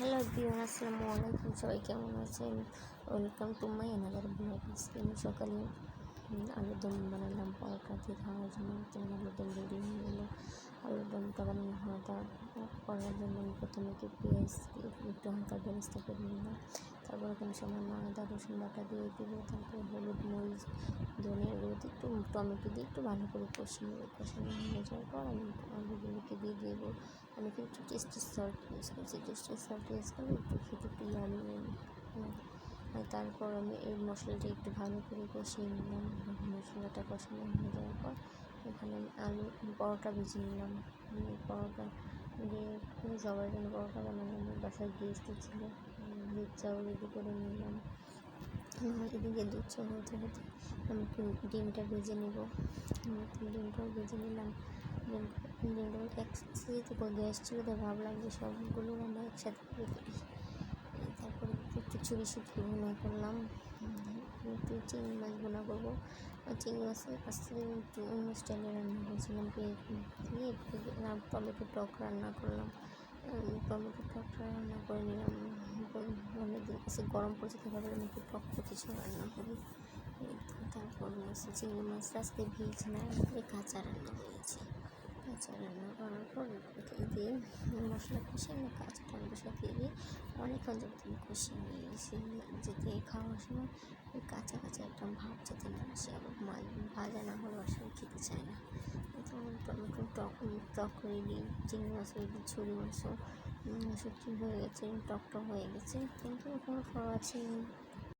Hello বিয়ান আসসালামু আলাইকুম। সবাই কেমন আছেন? Welcome to my another blog. আমি সকালে উম, আলুর দম বানালাম পরোটা দিয়ে খাওয়ার জন্য। তেমন আলুর দম রেডি হয়ে গেলো। আলুর দমটা বানানো তা করার জন্য আমি প্রথমে একটু পেঁয়াজ একটু হালকা বেরেস্তা করে নিলাম। তারপর এখানে সামান্য আদা রসুন বাটা দিয়ে দিব। তারপর হলুদ মরিচ ধনে রোদ একটু টমেটো দিয়ে একটু ভালো করে কষিয়ে কষানো হয়ে যাওয়ার পর আমি আলুগুলোকে দিয়ে দেবো। আমি কিন্তু টেস্টি সল্ট ইউজ করছি টেস্টি সল্ট ইউজ করলে একটু খেতে ইয়ামি আর তারপর আমি এই মশলাটা একটু ভালো করে কষিয়ে নিলাম। মশলাটা কষানো হয়ে যাওয়ার পর এখানে আমি আলু পরোটা ভেজে নিলাম। পরোটা দিয়ে সবার জন্য পরোটা বানালাম বাসায় গেস্ট ছিল। দুধ চাও রেডি করে নিলাম। এদিকে দুধ চা হতে হতে আমি ডিমটা ভেজে নেব। ডিমটাও ভেজে নিলাম। ডিম ডিমটা একসাথে করে গ্যাস ছিল তো ভাবলাম যে সবগুলো আমরা একসাথে করে ফেলি। তারপরে চুরি শুকিয়ে ভুনা করলাম। একটু চিংড়ি মাছ ভুনা করব। চিংড়ি মাছ আস্তে একটু অন্য স্টাইলে রান্না করেছিলাম দিয়ে টমেটো টক রান্না করলাম। টমেটো টকটা রান্না করে নিলাম। অনেকদিন কাছে গরম পড়েছে, তো ভাবলাম একটু টক কিছু রান্না করি। তারপর চিংড়ি মাছ। আজকে ভিজ না কাঁচা রান্না হয়েছে কাঁচা রান্না করার পর এই দিয়ে মশলা কষিয়ে আমি কাঁচা টমেটো সাথে দিয়ে অনেকক্ষণ যাবত আমি কষিয়ে নিয়েছি। যেতে খাওয়ার সময় ওই কাঁচা কাঁচা একটা ভাব যাতে না আসে, আবার ভাজা না হলে আসলে খেতে চায় না। তো টমেটো টক টক করে দিই চিংড়ি মাছ হয়ে দিই ছুরি মাছও। শুটকি হয়ে গেছে, টক টক হয়ে গেছে, কিন্তু কোনো খাওয়া আছে?